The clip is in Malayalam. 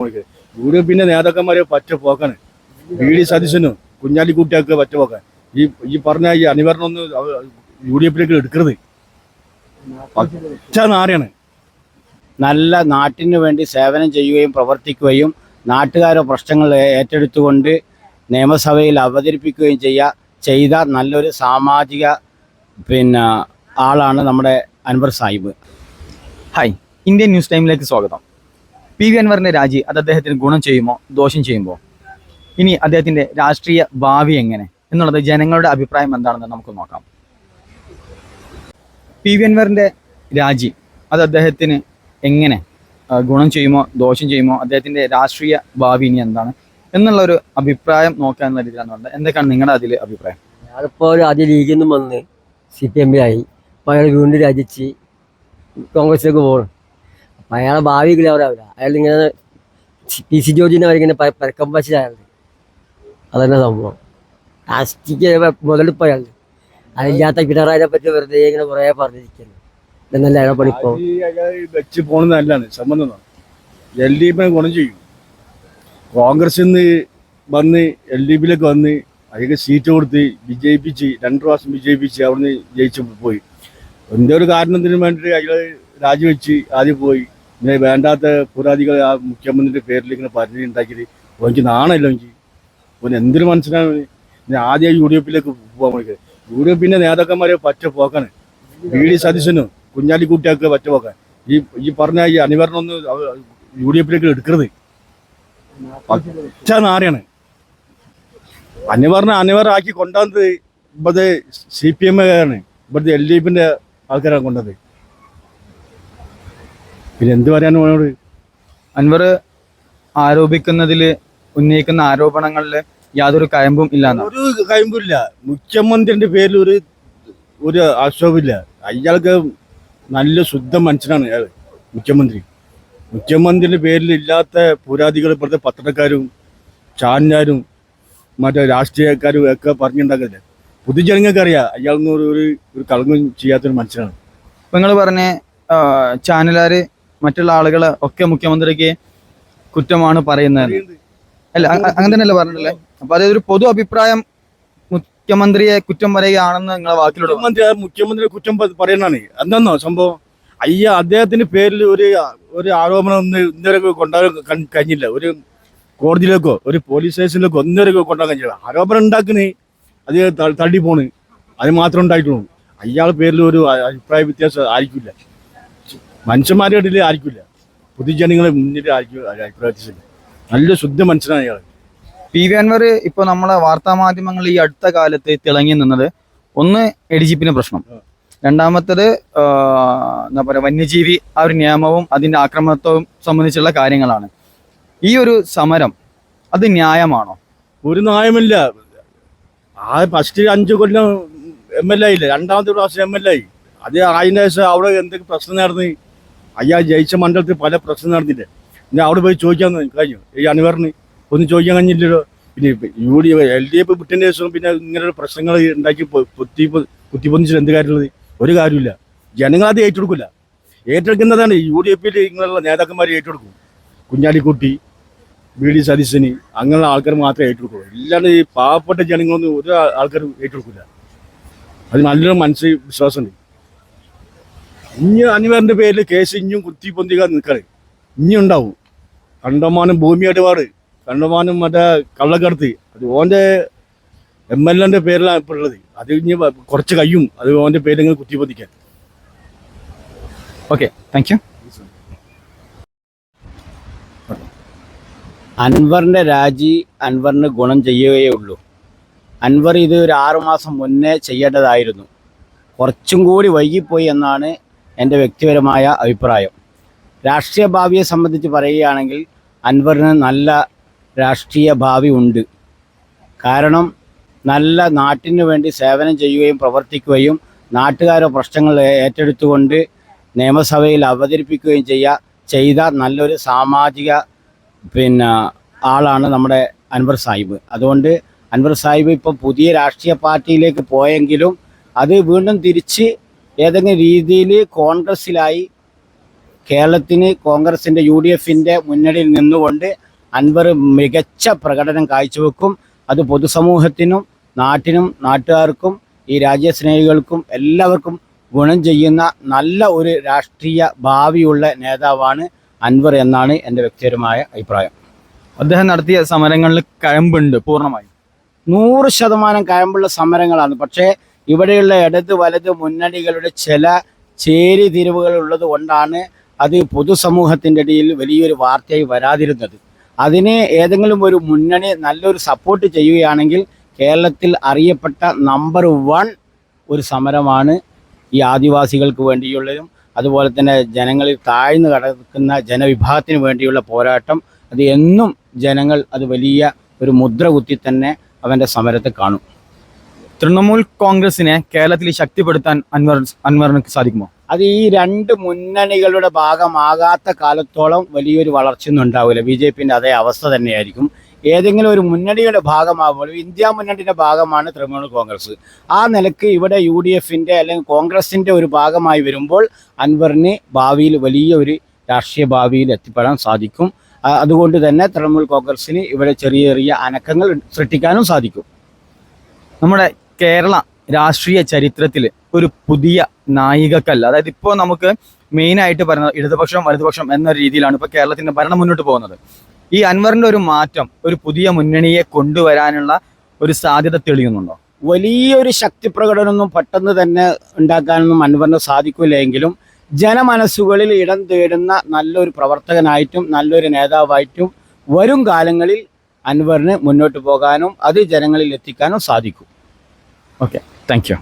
യു ഡി എഫിന്റെ നേതാക്കന്മാരെ പറ്റ പോക്കാണ്. വി ഡി സതീശനും കുഞ്ഞാലിക്കുട്ടിയൊക്കെ പറ്റ പോക്കാൻ ഈ ഈ പറഞ്ഞ ഈ അനിവാരണമൊന്നും യു ഡി എഫിലേക്ക് എടുക്കരുത്. പച്ച നാരാണ്. നല്ല നാട്ടിന് വേണ്ടി സേവനം ചെയ്യുകയും പ്രവർത്തിക്കുകയും നാട്ടുകാരുടെ പ്രശ്നങ്ങൾ ഏറ്റെടുത്തുകൊണ്ട് നിയമസഭയിൽ അവതരിപ്പിക്കുകയും ചെയ്യുക ചെയ്ത നല്ലൊരു സാമാജിക പിന്നെ ആളാണ് നമ്മുടെ Anwar Sahib. Hi. Indian news ടൈമിലേക്ക് സ്വാഗതം. പി വി അൻവറിന്റെ രാജി അത് അദ്ദേഹത്തിന് ഗുണം ചെയ്യുമോ ദോഷം ചെയ്യുമോ? ഇനി അദ്ദേഹത്തിന്റെ രാഷ്ട്രീയ ഭാവി എങ്ങനെ? എന്നുള്ളത് ജനങ്ങളുടെ അഭിപ്രായം എന്താണെന്ന് നമുക്ക് നോക്കാം. പി വി അൻവറിന്റെ രാജി അത് അദ്ദേഹത്തിന് എങ്ങനെ ഗുണം ചെയ്യുമോ ദോഷം ചെയ്യുമോ അദ്ദേഹത്തിന്റെ രാഷ്ട്രീയ ഭാവി ഇനി എന്താണ് എന്നുള്ള ഒരു അഭിപ്രായം എന്ന രീതിയിലാണ് എന്തൊക്കെയാണ് നിങ്ങളുടെ അതിൽ അഭിപ്രായം? ഞാനിപ്പോൾ ആദ്യ ലീഗിൽ നിന്നും വന്ന് സി പി എമ്മിലായി. അപ്പോൾ അയാൾ വീണ്ടും രാജിച്ച് കോൺഗ്രസിലേക്ക് പോകണം അയാളെ ഭാവി ക്ലിയറാവില്ല അയാൾ ഇങ്ങനെ പി സി ജോർജിനെ അവരിങ്ങനെ പരക്കം അയാൾ അതന്നെ സംഭവം. ലാസ്റ്റിക്ക് മുതലിപ്പോ അയാൾ അതില്ലാത്ത പിണറായിനെ പറ്റി വെറുതെ ഇങ്ങനെ കുറേ പറഞ്ഞിരിക്കുന്നു. എന്നല്ല അയാളെ പണിപ്പോ വെച്ച് പോണത് സംബന്ധം എൽ ഡി ഗുണം ചെയ്യും. കോൺഗ്രസിൽ നിന്ന് വന്ന് എൽ ഡി വന്ന് അതിന് സീറ്റ് കൊടുത്ത് വിജയിപ്പിച്ച് രണ്ട് പ്രാവശ്യം വിജയിപ്പിച്ച് അവിടുന്ന് ജയിച്ചു പോയി. എന്തോ ഒരു കാരണത്തിന് വേണ്ടിയിട്ട് അയാൾ രാജിവെച്ച് ആദ്യം പോയി. പിന്നെ വേണ്ടാത്ത പുരാതികൾ ആ മുഖ്യമന്ത്രിയുടെ പേരിൽ ഇങ്ങനെ പരിധി ഉണ്ടാക്കിയിട്ട് എനിക്ക് നാണല്ലോ എനിക്ക്. ഓൻ എന്തൊരു മനസ്സിലാണ് ഞാൻ ആദ്യം യു ഡി എഫിലേക്ക് പോകാൻ വേണ്ടി. യു ഡി എഫിന്റെ നേതാക്കന്മാരെ പറ്റ പോക്കാണ്. വി ഡി സതീശനും കുഞ്ഞാലിക്കുട്ടിയൊക്കെ പറ്റ പോക്കാൻ ഈ ഈ പറഞ്ഞ ഈ അനിവാരണമൊന്നും യു ഡി എഫിലേക്ക് എടുക്കരുത്. പച്ച നാരാണ് അനിവരണം അനിവാറാക്കി കൊണ്ടുവന്നത് ഇവിടുത്തെ സി പി എമ്മുകാരാണ് ഇവിടുത്തെ എൽ ഡി എഫിന്റെ ആൾക്കാരാണ് കൊണ്ടത് പിന്നെ എന്ത് പറയാൻ അവനോട് അൻവർ ആരോപിക്കുന്നതിൽ ഉന്നയിക്കുന്ന ആരോപണങ്ങളിൽ യാതൊരു കയമ്പും ഇല്ല ഒരു കഴിമ്പില്ല മുഖ്യമന്ത്രിന്റെ പേരിൽ ഒരു ഒരു ആക്ഷേപമില്ല. അയാൾക്ക് നല്ല ശുദ്ധ മനുഷ്യനാണ് അയാൾ മുഖ്യമന്ത്രി. മുഖ്യമന്ത്രിന്റെ പേരിൽ ഇല്ലാത്ത പുരാതികൾ ഇപ്പോഴത്തെ പത്രക്കാരും ചാനലാരും മറ്റേ രാഷ്ട്രീയക്കാരും ഒക്കെ പറഞ്ഞുണ്ടാക്കില്ല പൊതുജനങ്ങൾക്ക് അറിയാം അയാൾ ഒരു ഒരു കളങ്ങും കളങ്കം ചെയ്യാത്തൊരു മനുഷ്യനാണ്. നിങ്ങൾ പറഞ്ഞ ചാനലുകാര് മറ്റുള്ള ആളുകൾ ഒക്കെ മുഖ്യമന്ത്രിക്ക് കുറ്റമാണ് പറയുന്നത്. അല്ല അങ്ങനെ തന്നെയല്ലേ പറഞ്ഞിട്ടില്ലേ അപ്പൊ അതൊരു പൊതു അഭിപ്രായം മുഖ്യമന്ത്രിയെ കുറ്റം പറയുകയാണെന്ന് നിങ്ങളെ വാക്കിലൂടെ മുഖ്യമന്ത്രി മുഖ്യമന്ത്രിയെ മുഖ്യമന്ത്രി കുറ്റം പറയുന്നതാണ്. എന്താന്നോ സംഭവം? അയ്യ അദ്ദേഹത്തിന്റെ പേരിൽ ഒരു ഒരു ആരോപണം ഒന്ന് ഇന്നുവരെ കൊണ്ടാകാൻ കഴിഞ്ഞില്ല. ഒരു കോടതിയിലേക്കോ ഒരു പോലീസ് സ്റ്റേഷനിലേക്കോ ഒന്നുവരെ കൊണ്ടാകാൻ കഴിഞ്ഞില്ല. ആരോപണം ഉണ്ടാക്കുന്നേ അത് തള്ളി പോണ്. അത് മാത്രം ഉണ്ടായിട്ടുള്ളൂ. അയാളുടെ പേരിൽ ഒരു അഭിപ്രായ വ്യത്യാസം ആയിരിക്കില്ല. മനുഷ്യന്മാരുടെ ഇടയിൽ ആയിരിക്കില്ല പൊതുജനങ്ങളെ മുന്നിൽ ആയിരിക്കും നല്ല ശുദ്ധ മനുഷ്യനാണ് അയാൾ പി വി അൻവർ ഇപ്പൊ നമ്മളെ വാർത്താ മാധ്യമങ്ങൾ ഈ അടുത്ത കാലത്ത് തിളങ്ങി നിന്നത് ഒന്ന് എ ഡി ജി പിന്റെ പ്രശ്നം രണ്ടാമത്തത് എന്താ പറയുക വന്യജീവി ആ ഒരു നിയമവും അതിന്റെ ആക്രമണത്വവും സംബന്ധിച്ചുള്ള കാര്യങ്ങളാണ്. ഈ ഒരു സമരം അത് ന്യായമാണോ? ഒരു ന്യായമില്ല. ആ ഫസ്റ്റ് അഞ്ച് കൊല്ലം എം എൽ എ ഇല്ല രണ്ടാമത്തെ പ്രാവശ്യം എം എൽ എ ആയി. അത് അതിന്റെ ശേഷം അവിടെ എന്തൊക്കെ പ്രശ്നം നടന്ന്? അയ്യാ ജയിച്ച മണ്ഡലത്തിൽ പല പ്രശ്നം നടന്നില്ലേ? പിന്നെ അവിടെ പോയി ചോദിക്കാൻ കഴിഞ്ഞു. ഈ അണിവറിന് ഒന്നും ചോദിക്കാൻ കഴിഞ്ഞില്ലല്ലോ. പിന്നെ U D L D F വിട്ടതിന് ശേഷം പിന്നെ ഇങ്ങനെ പ്രശ്നങ്ങൾ ഉണ്ടാക്കി കുത്തി കുത്തിപ്പൊന്നിച്ചിട്ട് എന്ത് കാര്യമുള്ളത്? ഒരു കാര്യമില്ല ജനങ്ങൾ അത് ഏറ്റെടുക്കില്ല ഏറ്റെടുക്കുന്നതാണ് യു ഡി എഫിൽ ഇങ്ങനെയുള്ള നേതാക്കന്മാർ ഏറ്റെടുക്കും. കുഞ്ഞാലിക്കുട്ടി ബി ഡി സതീശന് അങ്ങനെയുള്ള ആൾക്കാർ മാത്രമേ ഏറ്റെടുക്കുള്ളൂ. ഇല്ലാണ്ട് ഈ പാവപ്പെട്ട ജനങ്ങളൊന്നും ഒരു ആൾക്കാരും ഏറ്റെടുക്കില്ല അത് നല്ലൊരു മനസ്സിൽ വിശ്വാസമുണ്ട്. ഇനി അനിവാറിന്റെ പേരിൽ കേസ് ഇനിയും കുത്തി പൊന്തിക്കാൻ നിൽക്കണേ. ഇഞ്ഞുണ്ടാവും ഉണ്ടാവും. കണ്ടമാനം ഭൂമി ഇടപാട് കണ്ടമാനം മറ്റേ കള്ളക്കടത്ത് അത് ഓന്റെ എം എൽ എന്റെ പേരിലാണ് ഇപ്പോൾ ഉള്ളത്. അത് ഇനി കുറച്ച് കഴിയും. അത് ഓന്റെ പേര് ഇങ്ങനെ കുത്തി പൊന്തിക്കാൻ ഓക്കെ താങ്ക് യു അൻവറിന്റെ രാജി അൻവറിന് ഗുണം ചെയ്യുകയേ ഉള്ളൂ. അൻവർ ഇത് ഒരു ആറുമാസം മുന്നേ ചെയ്യേണ്ടതായിരുന്നു. കുറച്ചും കൂടി വൈകിപ്പോയി എന്നാണ് എന്റെ വ്യക്തിപരമായ അഭിപ്രായം. രാഷ്ട്രീയ ഭാവിയെ സംബന്ധിച്ച് പറയുകയാണെങ്കിൽ അൻവറിന് നല്ല രാഷ്ട്രീയ ഭാവി ഉണ്ട്. കാരണം നല്ല നാട്ടിന് വേണ്ടി സേവനം ചെയ്യുകയും പ്രവർത്തിക്കുകയും നാട്ടുകാരുടെ പ്രശ്നങ്ങൾ ഏറ്റെടുത്തുകൊണ്ട് നിയമസഭയിൽ അവതരിപ്പിക്കുകയും ചെയ്യുക ചെയ്ത നല്ലൊരു സാമാജിക പിന്നെ ആളാണ് നമ്മുടെ അൻവർ സാഹിബ്. അതുകൊണ്ട് അൻവർ സാഹിബ് ഇപ്പോൾ പുതിയ രാഷ്ട്രീയ പാർട്ടിയിലേക്ക് പോയെങ്കിലും അത് വീണ്ടും തിരിച്ച് ഏതെങ്കിലും രീതിയിൽ കോൺഗ്രസ്സിലായി കേരളത്തിന് കോൺഗ്രസിന്റെ യു ഡി എഫിന്റെ മുന്നണിയിൽ നിന്നുകൊണ്ട് അൻവർ മികച്ച പ്രകടനം കാഴ്ചവെക്കും. അത് പൊതുസമൂഹത്തിനും നാട്ടിനും നാട്ടുകാർക്കും ഈ രാജ്യസ്നേഹികൾക്കും എല്ലാവർക്കും ഗുണം ചെയ്യുന്ന നല്ല ഒരു രാഷ്ട്രീയ ഭാവിയുള്ള നേതാവാണ് അൻവർ എന്നാണ് എന്റെ വ്യക്തിപരമായ അഭിപ്രായം. അദ്ദേഹം നടത്തിയ സമരങ്ങളിൽ കഴമ്പുണ്ട് പൂർണമായും. നൂറ് ശതമാനം കഴമ്പുള്ള സമരങ്ങളാണ്. പക്ഷേ ഇവിടെയുള്ള ഇടത് വലത് മുന്നണികളുടെ ചില ചേരിതിരിവുകൾ ഉള്ളത് കൊണ്ടാണ് അത് പൊതുസമൂഹത്തിന്റെ ഇടയിൽ വലിയൊരു വാർത്തയായി വരാതിരുന്നത്. അതിന് ഏതെങ്കിലും ഒരു മുന്നണി നല്ലൊരു സപ്പോർട്ട് ചെയ്യുകയാണെങ്കിൽ കേരളത്തിൽ അറിയപ്പെട്ട നമ്പർ വൺ ഒരു സമരമാണ് ഈ ആദിവാസികൾക്ക് വേണ്ടിയുള്ളതും അതുപോലെ തന്നെ ജനങ്ങളിൽ താഴ്ന്നു കിടക്കുന്ന ജനവിഭാഗത്തിന് വേണ്ടിയുള്ള പോരാട്ടം. അത് എന്നും ജനങ്ങൾ അത് വലിയ ഒരു മുദ്ര കുത്തി തന്നെ അവന്റെ സമരത്തെ കാണും. തൃണമൂൽ കോൺഗ്രസിനെ കേരളത്തിൽ ശക്തിപ്പെടുത്താൻ അൻവർ അൻവറിന് സാധിക്കുമോ? അത് ഈ രണ്ട് മുന്നണികളുടെ ഭാഗമാകാത്ത കാലത്തോളം വലിയൊരു വളർച്ചയൊന്നും ഉണ്ടാവില്ല. ബി ജെ പിന്റെ അതേ അവസ്ഥ തന്നെയായിരിക്കും. ഏതെങ്കിലും ഒരു മുന്നണിയുടെ ഭാഗമാകുമ്പോൾ ഇന്ത്യ മുന്നണിയുടെ ഭാഗമാണ് തൃണമൂൽ കോൺഗ്രസ്. ആ നിലയ്ക്ക് ഇവിടെ യു ഡി എഫിന്റെ അല്ലെങ്കിൽ കോൺഗ്രസിന്റെ ഒരു ഭാഗമായി വരുമ്പോൾ അൻവറിന് ഭാവിയിൽ വലിയ ഒരു രാഷ്ട്രീയ ഭാവിയിൽ എത്തിപ്പെടാൻ സാധിക്കും. അതുകൊണ്ട് തന്നെ തൃണമൂൽ കോൺഗ്രസിന് ഇവിടെ ചെറിയ ചെറിയ അനക്കങ്ങൾ സൃഷ്ടിക്കാനും സാധിക്കും. നമ്മുടെ കേരള രാഷ്ട്രീയ ചരിത്രത്തിൽ ഒരു പുതിയ നായികക്കല്ല. അതായത് ഇപ്പോൾ നമുക്ക് മെയിനായിട്ട് പറയുന്നത് ഇടതുപക്ഷം വലതുപക്ഷം എന്ന രീതിയിലാണ് ഇപ്പോൾ കേരളത്തിന്റെ ഭരണം മുന്നോട്ട് പോകുന്നത്. ഈ അൻവറിന്റെ ഒരു മാറ്റം ഒരു പുതിയ മുന്നണിയെ കൊണ്ടുവരാനുള്ള ഒരു സാധ്യത തെളിയുന്നുണ്ടോ? വലിയൊരു ശക്തി പ്രകടനമൊന്നും പെട്ടെന്ന് തന്നെ ഉണ്ടാക്കാനൊന്നും അൻവറിന് സാധിക്കില്ലെങ്കിലും ജനമനസ്സുകളിൽ ഇടം തേടുന്ന നല്ലൊരു പ്രവർത്തകനായിട്ടും നല്ലൊരു നേതാവായിട്ടും വരും കാലങ്ങളിൽ അൻവറിന് മുന്നോട്ട് പോകാനും അത് ജനങ്ങളിൽ എത്തിക്കാനും സാധിക്കും. Okay thank you